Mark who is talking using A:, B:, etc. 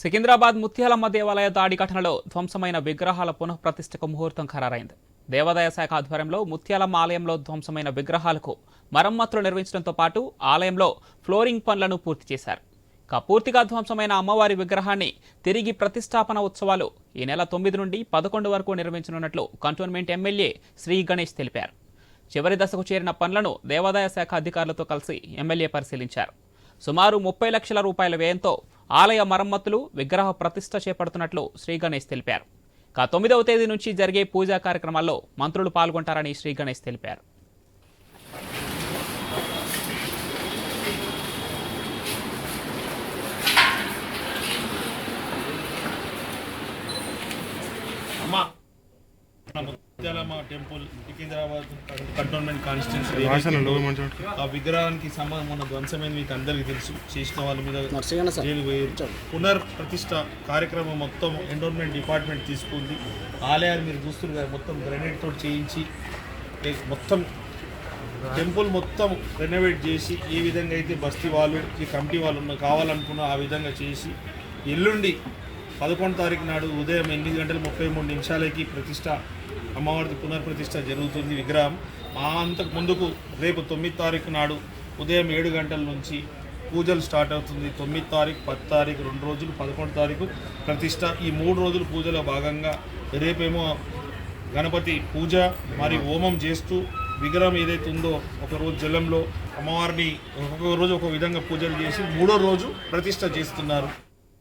A: సికింద్రాబాద్ ముత్యాలమ్మ దేవాలయ దాడి ఘటనలో ధ్వంసమైన విగ్రహాల పునఃప్రతిష్టకు ముహూర్తం ఖరారైంది. దేవాదాయ శాఖ ఆధ్వర్యంలో ముత్యాలమ్మ ఆలయంలో ధ్వంసమైన విగ్రహాలకు మరమ్మతులు నిర్వహించడంతో పాటు ఆలయంలో ఫ్లోరింగ్ పనులను పూర్తి చేశారు. ఇక పూర్తిగా ధ్వంసమైన అమ్మవారి విగ్రహాన్ని తిరిగి ప్రతిష్టాపన ఉత్సవాలు ఈ నెల తొమ్మిది నుండి పదకొండు వరకు నిర్వహించనున్నట్లు కంటోన్మెంట్ ఎమ్మెల్యే శ్రీ గణేష్ తెలిపారు. చివరి దశకు చేరిన పనులను దేవాదాయ శాఖ అధికారులతో కలిసి ఎమ్మెల్యే పరిశీలించారు. సుమారు ముప్పై లక్షల రూపాయల వ్యయంతో ఆలయ మరమ్మతులు విగ్రహ ప్రతిష్ఠ చేపడుతున్నట్లు శ్రీ గణేష్ తెలిపారు. ఇక తొమ్మిదవ తేదీ నుంచి జరిగే పూజా కార్యక్రమాల్లో మంత్రులు పాల్గొంటారని శ్రీ గణేష్ తెలిపారు.
B: Mutyalamma temple Secunderabad cantonment constituency ఆ విగ్రహానికి సంబంధం ఉన్న ధ్వంసమైంది మీకు అందరికీ తెలుసు. చేసిన వాళ్ళ మీద పునర్ ప్రతిష్ట కార్యక్రమం మొత్తం ఎండోన్మెంట్ డిపార్ట్మెంట్ తీసుకుంది. ఆలయాలు మీరు చూస్తున్నారు కదా మొత్తం గ్రెనేడ్ తోటి చేయించి మొత్తం టెంపుల్ మొత్తం రెనోవేట్ చేసి ఏ విధంగా అయితే బస్తీ వాళ్ళు ఈ కమిటీ వాళ్ళు ఉన్న కావాలనుకున్న ఆ విధంగా చేసి ఎల్లుండి పదకొండు తారీఖు నాడు ఉదయం ఎనిమిది గంటల ముప్పై మూడు నిమిషాలకి ప్రతిష్ట అమ్మవారిది పునర్ప్రతిష్ట జరుగుతుంది విగ్రహం. అంతకు ముందుకు రేపు తొమ్మిది తారీఖు నాడు ఉదయం ఏడు గంటల నుంచి పూజలు స్టార్ట్ అవుతుంది. తొమ్మిది తారీఖు పది తారీఖు రెండు రోజులు పదకొండు తారీఖు ప్రతిష్ట. ఈ మూడు రోజులు పూజలో భాగంగా రేపేమో గణపతి పూజ మరి హోమం చేస్తూ విగ్రహం ఏదైతే ఉందో ఒక రోజు జలంలో అమ్మవారిని ఒక్కొక్క రోజు ఒక విధంగా పూజలు చేసి మూడో రోజు ప్రతిష్ట చేస్తున్నారు.